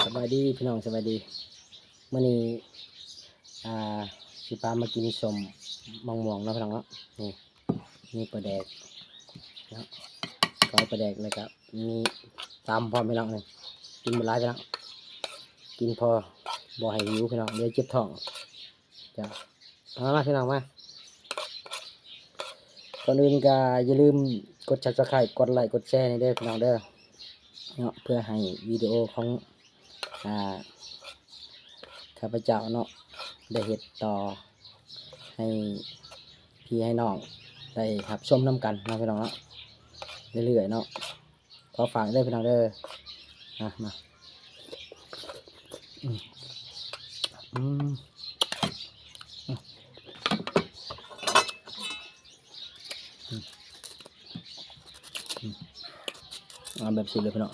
สบายดีพี่น้องสบายดีเมื่อนี้อ่าสิพามากินสมมองมองๆเนาะพี่น้องเนาะนี่นี่ปลาแดกเนาะก้อยปลาแดกเลยครับมีตามพอมพี่น้องเลยกินหมดหลายพี่น้องกินพอบ่ให้หิวพี่น้องเดี๋ยวเจ็บท้องจ้ะเอามาพี่น้องมาก่อนอื่นก็อย่าลืมกด subscribe กดไลค์กดแชร์ในเด้อพี่น้องเด้อเนาะเพื่อให้วิดีโอของ อ่าข้าพเจ้าเนาะได้เห็ดต่อให้พี่ให้น้องได้ครับชมน้ำกันนะพี่น้องเนาะเรื่อยๆเนาะขอฝากได้พี่น้องเด้อมามาอืมอืมอืมอืมอืมเอาแบบสิเลยพี่น้อง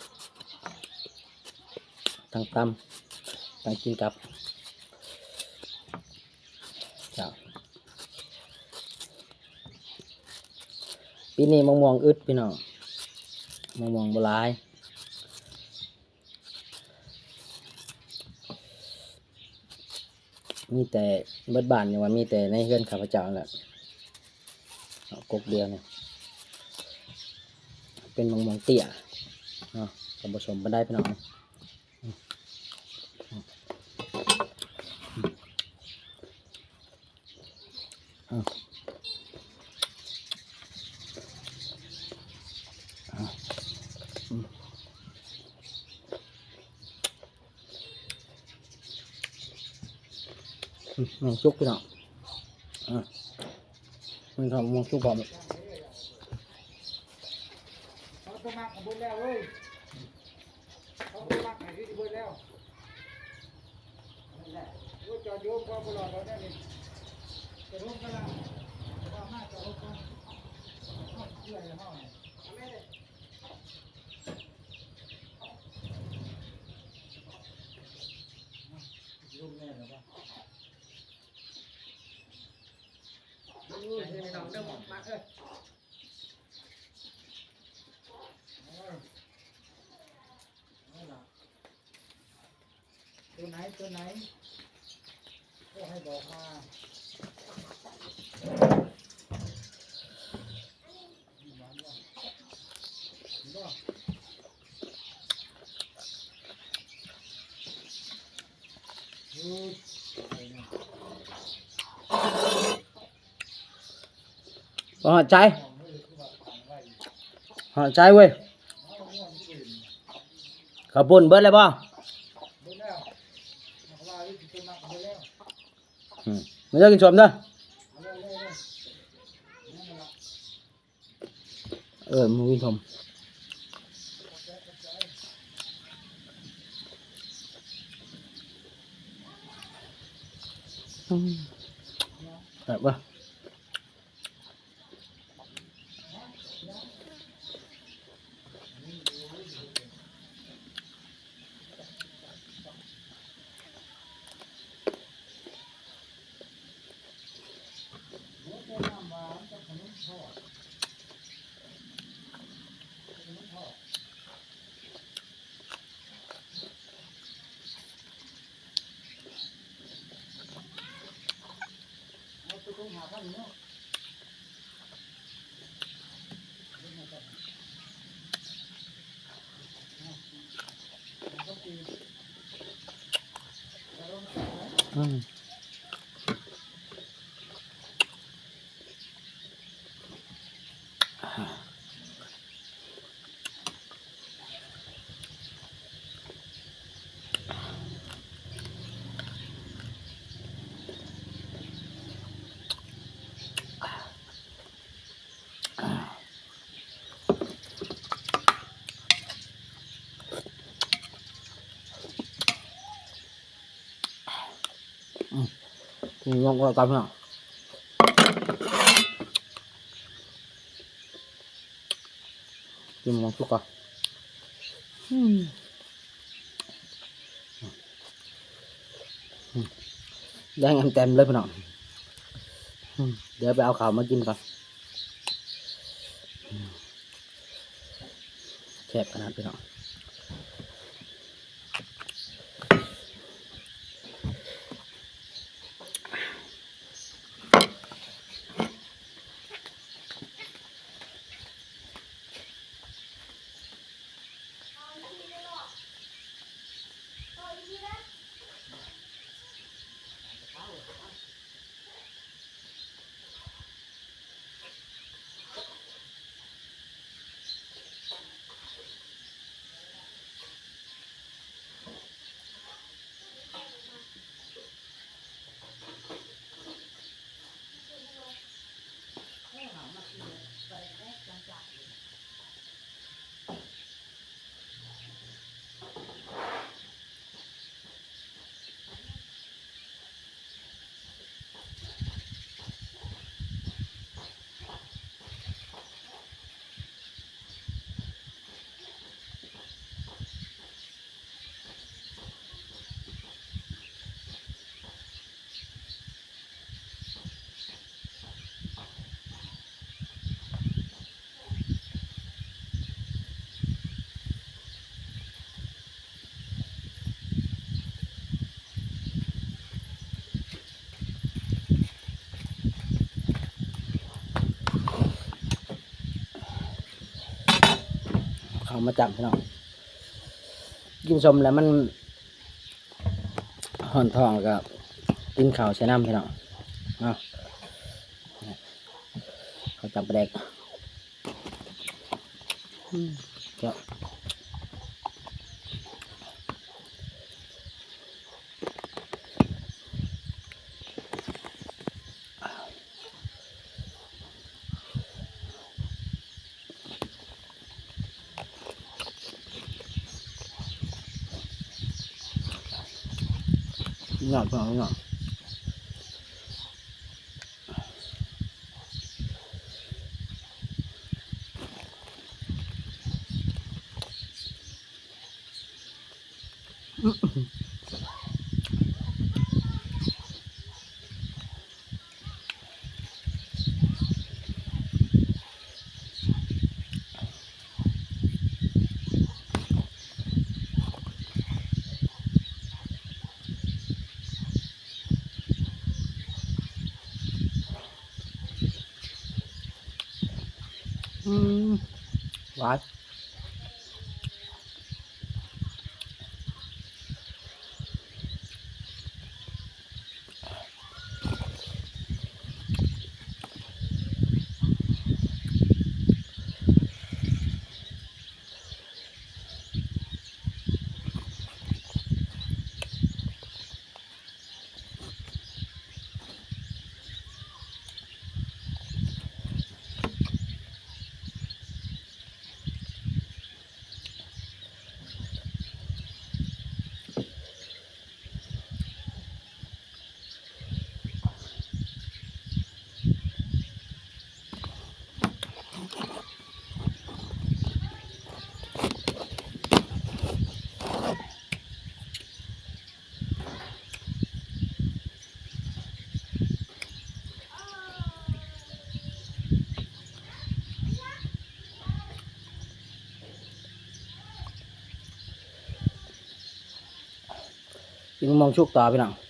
ตั้งตำตั้งกินกับจ้าปีนี้มะม่วงอึดพี่น้องมะม่วงโบราณมีแต่เบิดบานอย่างว่ามีแต่ในเฮือนข้าพเจ้าแหละกกเดียวเนี่ยเป็นมะม่วงเตี้ยเนาะท่านผู้ชมมาได้พี่น้อง อืมมองจุกพี่น้อง ที่บุญแล้วนั่นแหละรู้จอดโยมก็บุญหลอดเราได้นี่จะร่วมกันละว่ามาจะร่วมกันเอาเชื่อเลยเฮาเนี่ยเอาแม่เลยร่วมแน่เหรอวะโอ้ยเดี๋ยวไม่ต้องเดินมาเอ้ย เอาล่ะ ตัวไหนตัวไหน ก็ให้บอกมาหวานบ่เห็นบ่ดูไปนะหอดใจมองไม่รู้ว่าทางไว้หอดใจเว้ยเอาม่วนที่อื่นขับปุ่นเบิดเลยป่ะ เบิ่งแล้วนักว่าวิธี ตัวนักเบิ่งแล้วไม่ต้องกินชมเด้อ เอาเลยเลยเลยนั่นแหละ เออมึงกินชมอืมแบบว่าอืม กินลองก็ตามเนาะกินลองทุกอะอืมอืมแดงเต็มเลยพี่น้องเดี๋ยวไปเอาข่าวมากินก่อนแคบขนาดพี่น้อง เอามาจับพี่น้องกินสมแล้วมันห่อนทองกับกินข้าวใช้น้ำพี่น้องเนาะเขาจับแดกอืมเจ้า หยอดพี่น้องหยอดอื ห วานยิงมองโชคตาพี่น้อง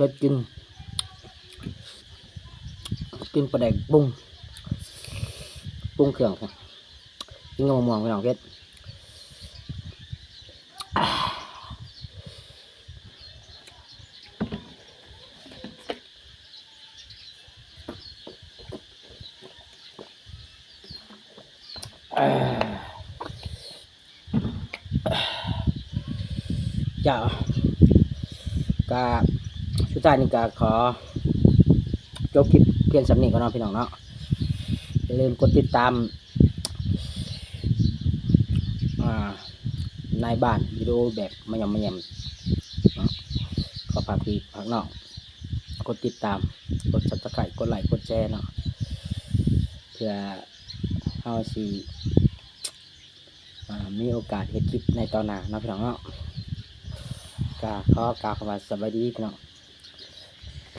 อื้อเผ็ดกิน กินปลาแดกบุ้งบุ้งเครื่องครับกินกับมะม่วงพี่น้องเผ็ดอ่าอ่าเจ้ากา สุดท้ายนี่กาขอจบคลิปเพียงสำนีก่อนเนาะพี่น้องเนาะอย่าลืมกดติดตามอ่าในบ้านวิดีโอแบบมายำมายำเนาะขอฝากพี่ฝากน้องกดติดตามกดซับสไครต์กดไลค์กดแชร์เนาะเพื่อเฮาสิมีโอกาสเฮ็ดคลิปในตอนหน้านะพี่น้องเนาะก็ขอกล่าวคำว่าสวัสดีพี่น้อง